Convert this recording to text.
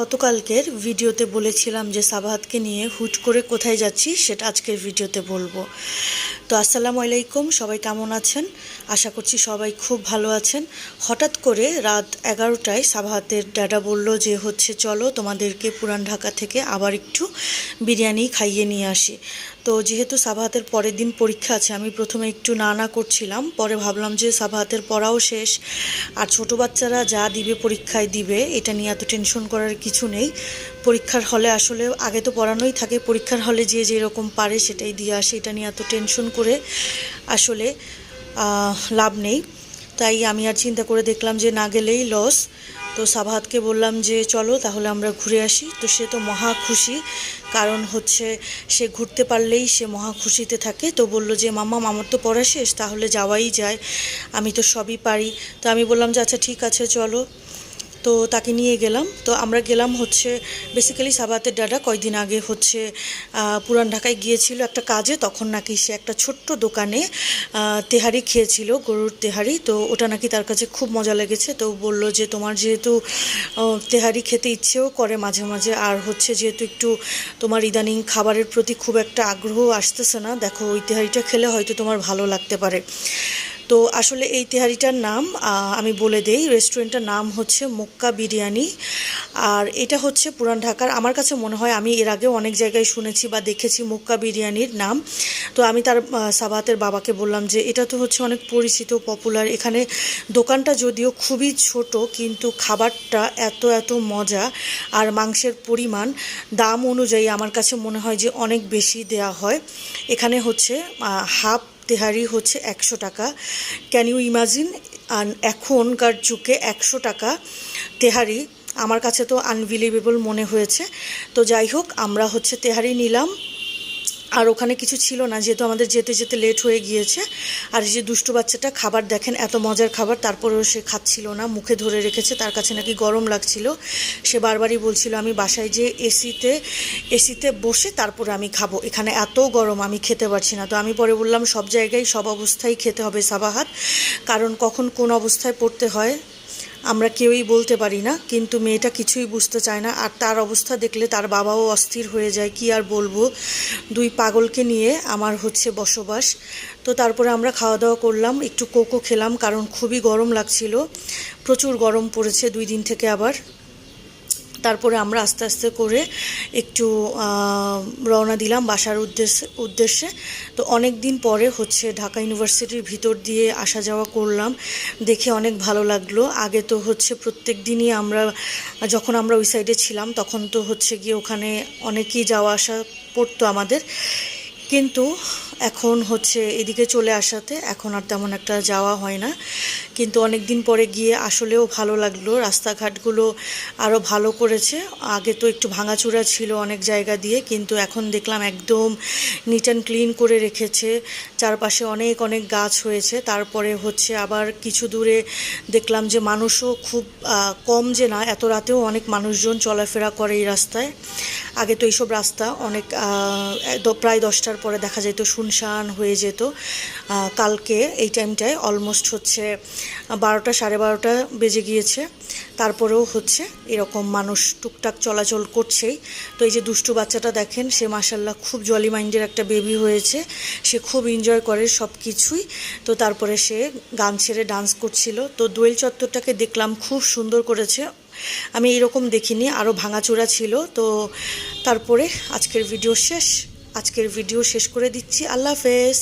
গতকালকের ভিডিওতে বলেছিলাম যে সাবাহাতকে নিয়ে হুট করে কোথায় যাচ্ছি, সেটা আজকের ভিডিওতে বলব। তো আসসালামু আলাইকুম, সবাই কেমন আছেন? আশা করছি সবাই খুব ভালো আছেন। হঠাৎ করে রাত এগারোটায় সাবাহাতের ড্যাডা বলল যে, হচ্ছে, চলো তোমাদেরকে পুরান ঢাকা থেকে আবার একটু বিরিয়ানি খাইয়ে নিয়ে আসি। তো যেহেতু সাবাহাতের পরের দিন পরীক্ষা আছে, আমি প্রথমে একটু না না করছিলাম। পরে ভাবলাম যে সাবাহাতের পড়াও শেষ। আর ছোট বাচ্চারা যা দিবে, পরীক্ষায় দিবে, এটা নিয়ে এত টেনশন করার কিছু নেই। পরীক্ষার হলে আসলে আগে তো পড়ানোই থাকে। পরীক্ষার হলে যে যেরকম পারে সেটাই দিয়ে আসে। এটা নিয়ে এত টেনশন করে আসলে লাভ নেই। তাই আমি আর চিন্তা করে দেখলাম যে না গেলেই লস তো সাভাতকে বললাম যে, চলো, তাহলে আমরা ঘুরে আসি। তো সে তো মহা খুশি। কারণ হচ্ছে, সে ঘুরতে পারলেই সে মহা খুশিতে থাকে। তো বলল যে, মাম্মা, মামার তো পড়া শেষ, তাহলে যাওয়াই যায়। আমি তো সবই পারি। তো আমি বললাম যে আচ্ছা ঠিক আছে, চলো। তো তাকে নিয়ে গেলাম। তো আমরা গেলাম হচ্ছে বেসিক্যালি সাবাতের ডাডা কয়দিন আগে হচ্ছে পুরান ঢাকায় গিয়েছিল একটা কাজে। তখন নাকি সে একটা ছোট্ট দোকানে তেহারি খেয়েছিল, গরুর তেহারি। তো ওটা নাকি তার কাছে খুব মজা লেগেছে। তো বলল যে তোমার যেহেতু তেহারি খেতে ইচ্ছেও করে মাঝে মাঝে, আর হচ্ছে যেহেতু একটু তোমার ইদানিং খাবারের প্রতি খুব একটা আগ্রহ আসতেছে না, দেখো ওই তেহারিটা খেলে হয়তো তোমার ভালো লাগতে পারে। তো আসলে এই তেহারিটার নাম আমি বলে দেই রেস্টুরেন্টের নাম হচ্ছে মক্কা বিরিয়ানি। আর এটা হচ্ছে পুরান ঢাকার, আমার কাছে মনে হয় আমি এর আগেও অনেক জায়গায় শুনেছি বা দেখেছি মক্কা বিরিয়ানির নাম। তো আমি তার সাবাতের বাবাকে বললাম যে, এটা তো হচ্ছে অনেক পরিচিত পপুলার এখানে দোকানটা যদিও খুবই ছোট, কিন্তু খাবারটা এত এত মজা আর মাংসের পরিমাণ, দাম অনুযায়ী আমার কাছে মনে হয় যে অনেক বেশি দেয়া হয়। এখানে হচ্ছে হাফ তেহারি হচ্ছে একশো টাকা। ক্যান ইউ ইমাজিন এখনকার যুগে একশো টাকা তেহারি। আমার কাছে তো আনবিলিভেবল মনে হয়েছে। তো যাই হোক, আমরা হচ্ছে তেহারি নিলাম। আর ওখানে কিছু ছিল না, যেহেতু আমাদের যেতে যেতে লেট হয়ে গিয়েছে। আর এই যে দুষ্টু বাচ্চাটা খাবার দেখেন, এত মজার খাবার, তারপরেও সে খাচ্ছিল না, মুখে ধরে রেখেছে, তার কাছে নাকি গরম লাগছিল। সে বারবারই বলছিল, আমি বাসায় যে এসিতে এসিতে বসে তারপরে আমি খাব। এখানে এত গরম, আমি খেতে পারছি না। তো আমি পরে বললাম, সব জায়গায় সব অবস্থায় খেতে হবে সাবাহাত। কারণ কখন কোন অবস্থায় পড়তে হয় আমরা কেউই বলতে পারি না, কিন্তু মেয়েটা কিছুই বুঝতে চায় না আর তার অবস্থা দেখলে তার বাবাও অস্থির হয়ে যায়, কি আর বলব? দুই পাগলকে নিয়ে আমার হচ্ছে বসবাস। তো তারপরে আমরা খাওয়া দাওয়া করলাম, একটু কোকো খেলাম, কারণ খুবই গরম লাগছিল। প্রচুর গরম পড়েছে দুই দিন থেকে আবার। তারপরে আমরা আস্তে আস্তে করে একটু রওনা দিলাম বাসার উদ্দেশ্যে উদ্দেশ্যে। তো অনেক দিন পরে হচ্ছে ঢাকা ইউনিভার্সিটির ভিতর দিয়ে আসা যাওয়া করলাম। দেখে অনেক ভালো লাগল। আগে তো হচ্ছে প্রত্যেক দিনই আমরা, যখন আমরা ওই সাইডে ছিলাম, তখন তো হচ্ছে গিয়ে ওখানে অনেকেই যাওয়া আসা পড়তো আমাদের। কিন্তু এখন হচ্ছে এদিকে চলে আসাতে এখন আর তেমন একটা যাওয়া হয় না। কিন্তু অনেক দিন পরে গিয়ে আসলেও ভালো লাগল। রাস্তাঘাটগুলো আরও ভালো করেছে। আগে তো একটু ভাঙাচুরা ছিল অনেক জায়গা দিয়ে, কিন্তু এখন দেখলাম একদম নিট অ্যান্ড ক্লিন করে রেখেছে। চারপাশে অনেক অনেক গাছ হয়েছে। তারপরে হচ্ছে আবার কিছু দূরে দেখলাম যে মানুষও খুব কম যে না, এত রাতেও অনেক মানুষজন চলাফেরা করে এই রাস্তায়। আগে তো এইসব রাস্তা অনেক প্রায় দশটার পরে দেখা যেত শুনশান হয়ে যেত। কালকে এই টাইমটায় অলমোস্ট হচ্ছে বারোটা সাড়ে বারোটা বেজে গিয়েছে। তারপরেও হচ্ছে এরকম মানুষ টুকটাক চলাচল করছেই। তো এই যে দুষ্টু বাচ্চাটা দেখেন, সে মাসাল্লাহ খুব জলি মাইন্ডের একটা বেবি হয়েছে। সে খুব এনজয় করে সব কিছুই তো তারপরে সে গান ছেড়ে ডান্স করছিল। তো দোয়েল চত্বরটাকে দেখলাম খুব সুন্দর করেছে। আমি এরকম দেখিনি আরও ভাঙাচোরা ছিল। তো তারপরে আজকের ভিডিও শেষ। আজকের ভিডিও শেষ করে দিচ্ছি। আল্লাহ হাফেজ।